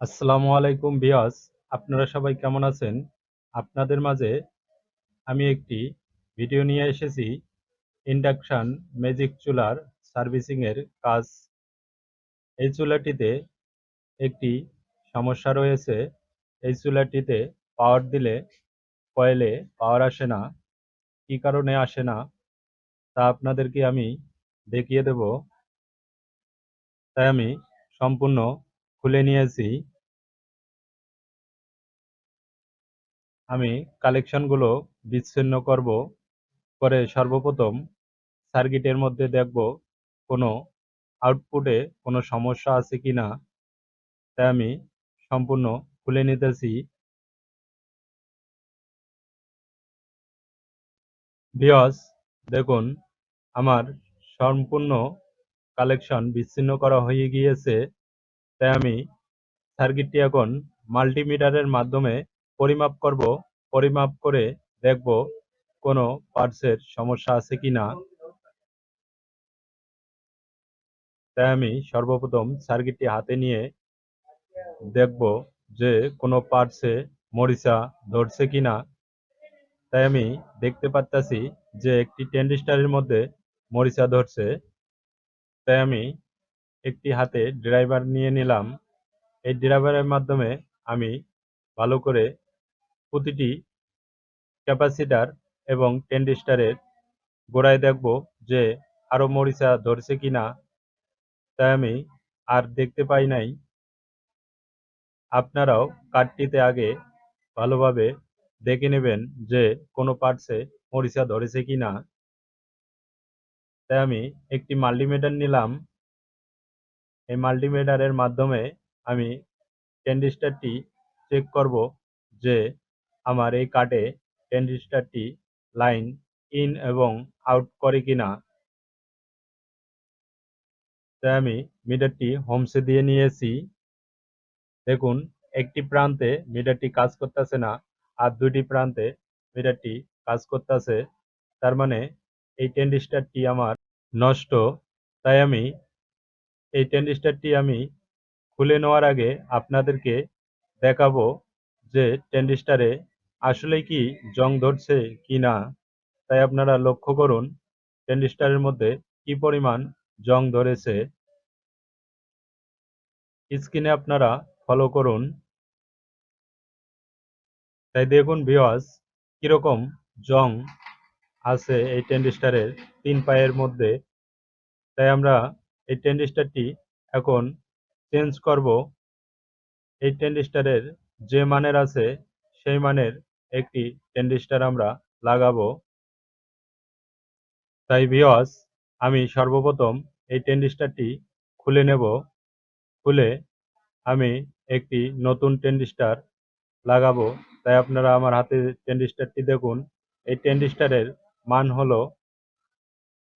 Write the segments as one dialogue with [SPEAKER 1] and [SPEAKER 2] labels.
[SPEAKER 1] আসসালামু আলাইকুম বিয়াস আপনারা সবাই কেমন আছেন? আপনাদের মাঝে আমি একটি ভিডিও নিয়ে এসেছি, ইন্ডাকশান ম্যাজিক চুলার সার্ভিসিংয়ের কাজ। এই চুলাটিতে একটি সমস্যা রয়েছে, এই চুলাটিতে পাওয়ার দিলে কয়েলে পাওয়ার আসে না। কি কারণে আসে না, তা আপনাদেরকে আমি দেখিয়ে দেব। তাই আমি সম্পূর্ণ খুলে নিয়েছি। আমি কালেকশনগুলো বিচ্ছিন্ন করব। করে সর্বপ্রথম সার্কিটের মধ্যে দেখব কোনো আউটপুটে কোনো সমস্যা আছে কি না তাই আমি সম্পূর্ণ খুলে নিতেছি। বিয়স দেখুন, আমার সম্পূর্ণ কালেকশন বিচ্ছিন্ন করা হয়ে গিয়েছে। তাই আমি সার্কিটটি এখন মাল্টিমিটারের মাধ্যমে পরিমাপ করব, পরিমাপ করে দেখব কোনো পার্টসের সমস্যা আছে কি না। তাই আমি সর্বপ্রথম সার্কিটটি হাতে নিয়ে দেখব যে কোনো পার্টসে মরিচা ধরছে কি না। তাই আমি দেখতে পাচ্তাছি যে একটি টেন্ডিস্টারের মধ্যে মরিচা ধরছে। তাই আমি একটি হাতে ড্রাইভার নিয়ে নিলাম। এই ড্রাইভারের মাধ্যমে আমি ভালো করে প্রতিটি ক্যাপাসিটার এবং টেন্ডিস্টারের গোড়ায় দেখব যে আরও মরিচা ধরছে কি না তাই আমি আর দেখতে পাই নাই। আপনারাও কার্ডটিতে আগে ভালোভাবে দেখে নেবেন যে কোনো পার্টসে মরিচা ধরেছে কি না তাই আমি একটি মাল্টিমিটার নিলাম। এই মাল্টিমিটারের মাধ্যমে আমি ট্যান্ডিস্টারটি চেক করব যে আমার এই কার্ডে ট্যান্ডিস্টারটি লাইন ইন এবং আউট করে কিনা। তাই আমি মিটারটি হোমসে দিয়ে নিয়েছি। দেখুন, একটি প্রান্তে মিটারটি কাজ করতেছে না, আর দুটি প্রান্তে মিটারটি কাজ করতেছে। তার মানে এই টেন্ডিস্টারটি আমার নষ্ট। তাই আমি এই টেন্ডিস্টারটি আমি খুলে নেওয়ার আগে আপনাদেরকে দেখাবো যে টেন্ডিস্টারে আসলে কি জং ধরছে কি না। তাই আপনারা লক্ষ্য করুন টেন্ডিস্টারের মধ্যে কি পরিমাণ জং ধরেছে। স্ক্রিনে আপনারা ফলো করুন। তাই দেখুন ভিওয়াস কীরকম জং আছে এই টেন্ডিস্টারের তিন পায়ের মধ্যে। তাই আমরা এই টেন্ডিস্টারটি এখন চেঞ্জ করব। এই টেন্ডিস্টারের যে মানের আছে, সেই মানের একটি টেন্ডিস্টার আমরা লাগাবো। তাই ভিওয়াস আমি সর্বপ্রথম এই টেন্ডিস্টারটি খুলে নেব। খুলে আমি একটি নতুন টেন্ডিস্টার লাগাবো। তাই আপনারা আমার হাতে টেন্ডিস্টারটি দেখুন। এই টেন্ডিস্টারের মান হলো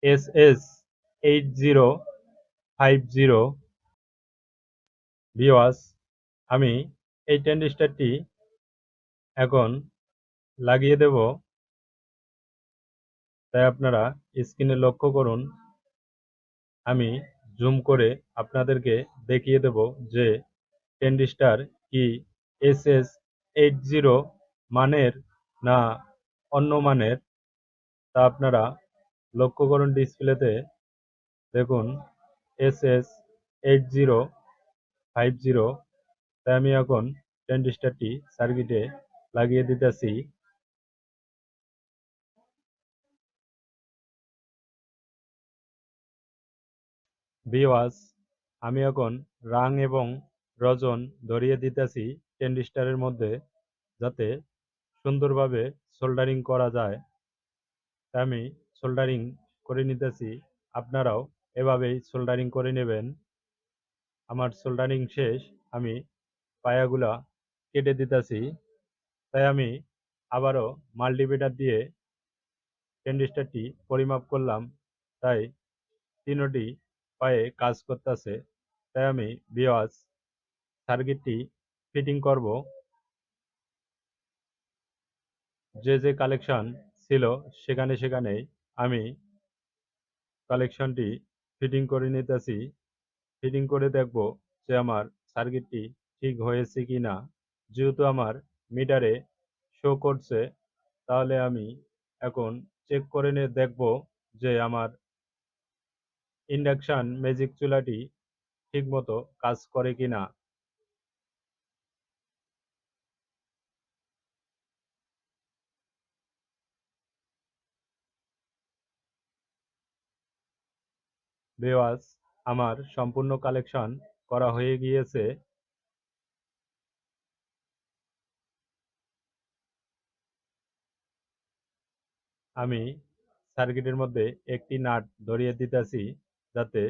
[SPEAKER 1] S S eight zero five zero ভিওয়াস আমি এই টেন্ডিস্টারটি এখন লাগিয়ে দেব। তাই আপনারা স্ক্রিনে লক্ষ্য করুন। আমি জুম করে আপনাদেরকে দেখিয়ে দেব যে টেন্ডিস্টার কি এস এস এইট জিরো মানের না অন্য মানের। তা আপনারা লক্ষ্য করুন ডিসপ্লেতে দেখুন S S eight zero five zero. তাই আমি এখন ট্যান্ডিস্টারটি সার্কিটে লাগিয়ে দিতেছি। বিওয়াস আমি এখন রাং এবং রজন ধরিয়ে দিতেছি ট্যান্ডিস্টারের মধ্যে যাতে সুন্দরভাবে সোল্ডারিং করা যায়। আমি সোল্ডারিং করে নিতেছি। আপনারাও এভাবেই সোল্ডারিং করে নেবেন। আমার সোল্ডারিং শেষ, আমি পায়াগুলা কেটে দিতেছি। তাই আমি আবারও মাল্টিমিটার দিয়ে টেন্ডিস্টারটি পরিমাপ করলাম, তাই তিনোটি পায়ে কাজ করতেছে। তাই আমি বিওয়াজ সার্কিটটি ফিটিং করব। যে যে কালেকশন ছিল সেখানে সেখানেই আমি কালেকশনটি ফিটিং করে নিতেছি। ফিটিং করে দেখব যে আমার সার্কিটটি ঠিক হয়েছে কিনা। যেহেতু আমার মিটারে শো করছে, তাহলে আমি এখন চেক করে নিয়ে দেখব যে আমার ইন্ডাকশান ম্যাজিক চুলাটি ঠিকমতো কাজ করে কিনা। ভিউয়ার্স আমার সম্পূর্ণ কালেকশন করা হয়ে গিয়েছে। আমি সার্কিটের মধ্যে একটি নাট ধরিয়ে দিতেছি যাতে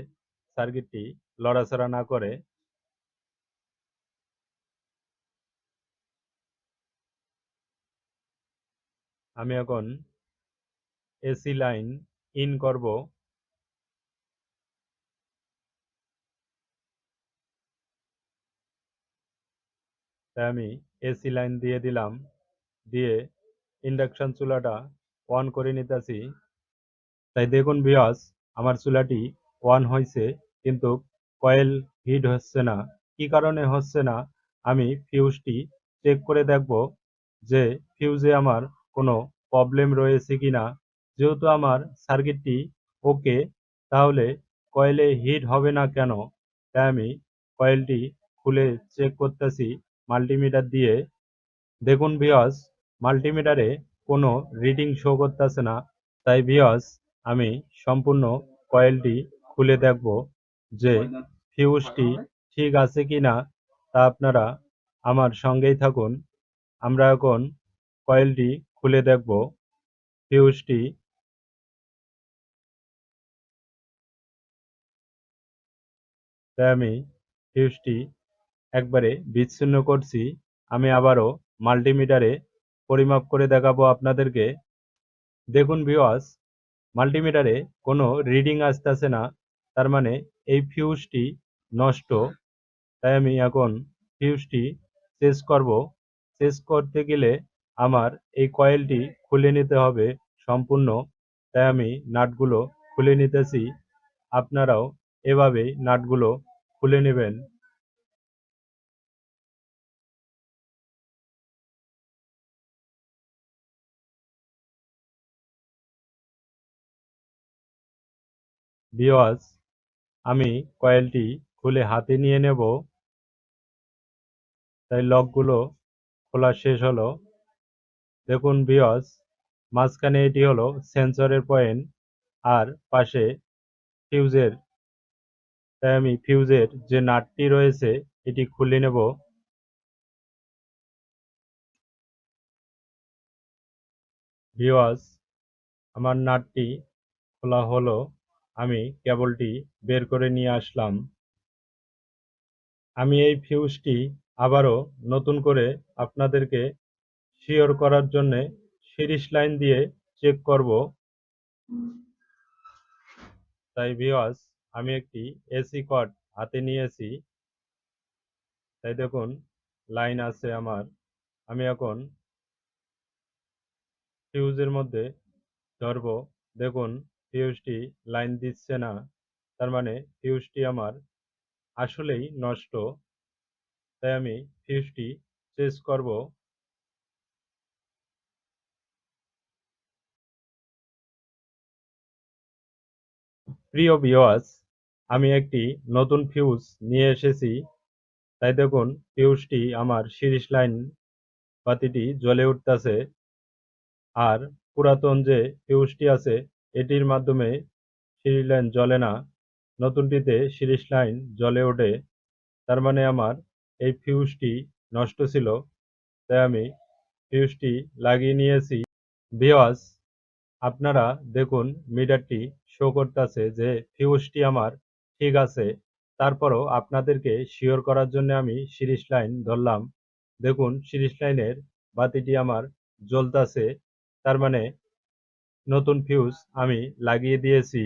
[SPEAKER 1] সার্কিটটি লড়াচড়া না করে। আমি এখন এসি লাইন ইন করব। তাই আমি এসি লাইন দিয়ে দিলাম, দিয়ে ইন্ডাকশন চুলাটা অন করে নিতেছি। তাই দেখুন বিয়াস আমার চুলাটি অন হয়েছে কিন্তু কয়েল হিট হচ্ছে না। কি কারণে হচ্ছে না? আমি ফিউজটি চেক করে দেখব যে ফিউজে আমার কোনো প্রবলেম রয়েছে কিনা। যেহেতু আমার সার্কিটটি ওকে তাহলে কয়েলে হিট হবে না কেন? তাই আমি কয়েলটি খুলে চেক করতেছি। মাল্টিমিটার দিয়ে। দেখুন ভিওস মাল্টিমিটারে কোনো রিডিং শো করতেছে না। তাই ভিওস আমি সম্পূর্ণ কয়েলটি খুলে দেখব যে ফিউজটি ঠিক আছে কি না তা আপনারা আমার সঙ্গেই থাকুন। আমরা এখন কয়েলটি খুলে দেখব। ফিউজটি তাই আমি ফিউজটি একবারে বিচ্ছিন্ন করছি, আমি আবারও মাল্টিমিটারে পরিমাপ করে দেখাবো আপনাদেরকে। দেখুন ভিওয়াস মাল্টিমিটারে কোনো রিডিং আসতেছে না, তার মানে এই ফিউজটি নষ্ট। তাই আমি এখন ফিউজটি চেঞ্জ করব। চেঞ্জ করতে গেলে আমার এই কয়েলটি খুলে নিতে হবে সম্পূর্ণ। তাই আমি নাটগুলো খুলে নিতেছি। আপনারাও এভাবেই নাটগুলো খুলে নেবেন। ভিওয়াস আমি কয়েলটি খুলে হাতে নিয়ে নেব। তাই লকগুলো খোলা শেষ হলো। দেখুন ভিওয়াস মাঝখানে এটি হলো সেন্সরের পয়েন্ট, আর পাশে ফিউজের, তাই আমি ফিউজের যে নাটটি রয়েছে, এটি খুলে নেব। ভিওয়াস আমার নাটটি খোলা হলো। আমি কেবলটি বের করে নিয়ে আসলাম। আমি এই ফিউজটি আবারও নতুন করে আপনাদেরকে শিওর করার জন্যে সিরিজ লাইন দিয়ে চেক করব। তাই ভিওয়াস আমি একটি এসি কট হাতে নিয়েছি। তাই দেখুন লাইন আছে আমার। আমি এখন ফিউজের মধ্যে ধরবো। দেখুন ফিউজটি লাইন দিচ্ছে না, তার মানে ফিউজটি আমার আসলেই নষ্ট, তাই আমি ফিউজটি চেঞ্জ করব। প্রিয় ভিওয়াস আমি একটি নতুন ফিউজ নিয়ে এসেছি। তাই দেখুন ফিউজটি আমার সিরিজ লাইন বাতিটি জ্বলে উঠতেছে। আর পুরাতন যে ফিউজটি আছে এটির মাধ্যমে সিরিজ লাইন জ্বলে না। নতুনটিতে সিরিজ লাইন জ্বলে ওঠে। তার মানে আমার এই ফিউজটি নষ্ট ছিল। তাই আমি ফিউজটি লাগিয়ে নিয়েছি। ভিওয়াস আপনারা দেখুন মিটারটি শো করতেছে যে ফিউজটি আমার ঠিক আছে। তারপরও আপনাদেরকে শিওর করার জন্য আমি সিরিজ লাইন ধরলাম। দেখুন সিরিজ লাইনের বাতিটি আমার জ্বলতাছে। তার মানে নতুন ফিউজ আমি লাগিয়ে দিয়েছি।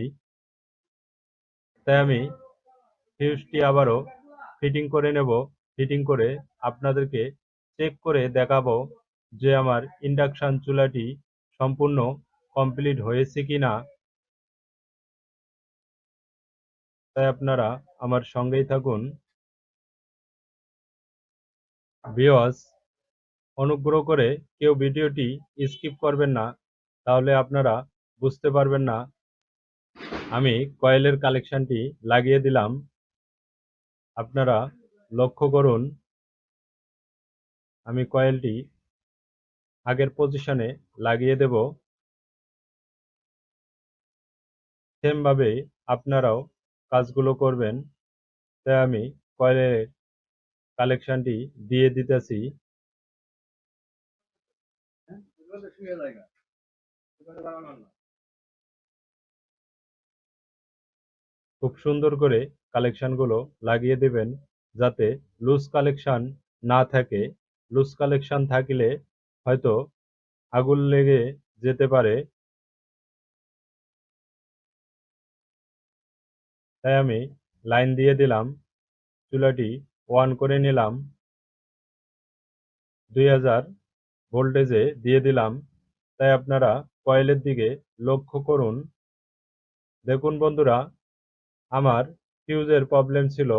[SPEAKER 1] তাই আমি ফিউজটি আবারও ফিটিং করে নেব। ফিটিং করে আপনাদেরকে চেক করে দেখাবো যে আমার ইন্ডাকশান চুলাটি সম্পূর্ণ কমপ্লিট হয়েছে কি না তাই আপনারা আমার সঙ্গেই থাকুন। ভিউয়ার্স অনুগ্রহ করে কেউ ভিডিওটি স্কিপ করবেন না। তাহলে আপনারা বুঝতে পারবেন না। আমি কয়েলের কালেকশনটি লাগিয়ে দিলাম। আপনারা লক্ষ্য করুন, আমি কয়েলটি আগের পজিশনে লাগিয়ে দেব। সেমভাবে আপনারাও কাজগুলো করবেন। তাই আমি কয়েলের কালেকশনটি দিয়ে দিতেছি। খুব সুন্দর করে কালেকশনগুলো লাগিয়ে দেবেন যাতে লুজ কালেকশন না থাকে। লুজ কালেকশন থাকলে হয়তো আগুন লেগে যেতে পারে। তাই আমি লাইন দিয়ে দিলাম, চুলাটি অন করে নিলাম। দুই হাজার ভোল্টেজে দিয়ে দিলাম। তাই আপনারা কয়েলের দিকে লক্ষ্য করুন। দেখুন বন্ধুরা, আমার ফিউজের প্রবলেম ছিল।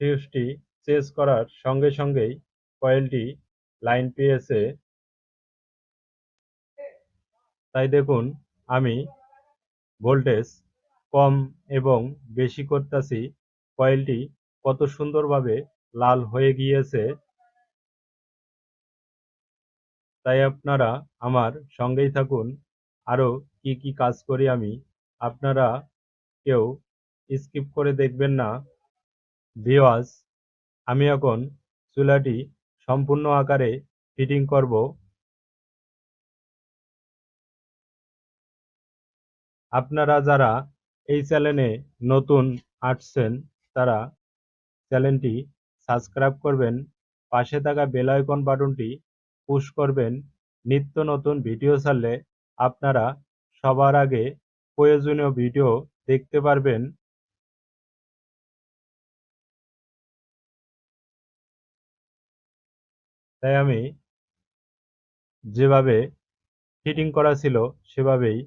[SPEAKER 1] ফিউজটি চেঞ্জ করার সঙ্গে সঙ্গেই কয়েলটি লাইন পেয়েছে। তাই দেখুন, আমি ভোল্টেজ কম এবং বেশি করতেছি। কয়েলটি কত সুন্দরভাবে লাল হয়ে গিয়েছে। তাই আপনারা আমার সঙ্গেই থাকুন। আরও কি কি কাজ করি আমি, আপনারা কেউ স্কিপ করে দেখবেন না। ভিওয়াস আমি এখন চুলাটি সম্পূর্ণ আকারে ফিটিং করব। আপনারা যারা এই চ্যানেলে নতুন আসছেন, তারা চ্যানেলটি সাবস্ক্রাইব করবেন। পাশে থাকা বেল আইকন বাটনটি পুশ করবেন। নিত্য নতুন ভিডিও ছাড়লে আপনারা সবার আগে প্রয়োজনীয় ভিডিও দেখতে পারবেন। তাই আমি যেভাবে ফিটিং করা ছিল, সেভাবেই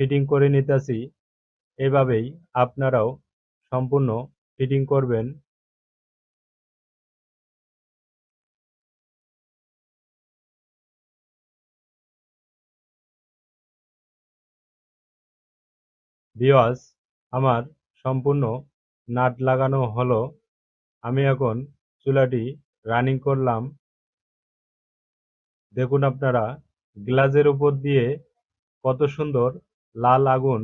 [SPEAKER 1] ফিটিং করে নিতেছি। এভাবেই আপনারাও সম্পূর্ণ ফিটিং করবেন। ভিওয়াস আমার সম্পূর্ণ নাট লাগানো হলো। আমি এখন চুলাটি রানিং করলাম। দেখুন আপনারা, গ্লাসের উপর দিয়ে কত সুন্দর লাল আগুন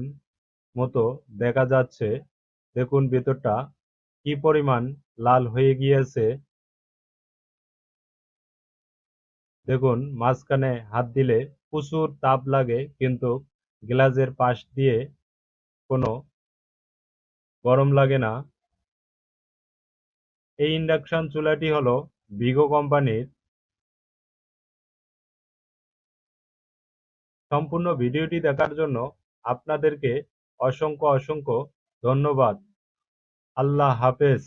[SPEAKER 1] মতো দেখা যাচ্ছে। দেখুন ভেতরটা কি পরিমাণ লাল হয়ে গিয়েছে। দেখুন, মাঝখানে হাত দিলে প্রচুর তাপ লাগে, কিন্তু গ্লাসের পাশ দিয়ে কোনো গরম লাগে না। এই ইন্ডাকশন চুলাটি হলো ভিগো কোম্পানির সম্পূর্ণ ভিডিওটি দেখার জন্য আপনাদেরকে অসংখ্য অসংখ্য ধন্যবাদ। আল্লাহ হাফেজ।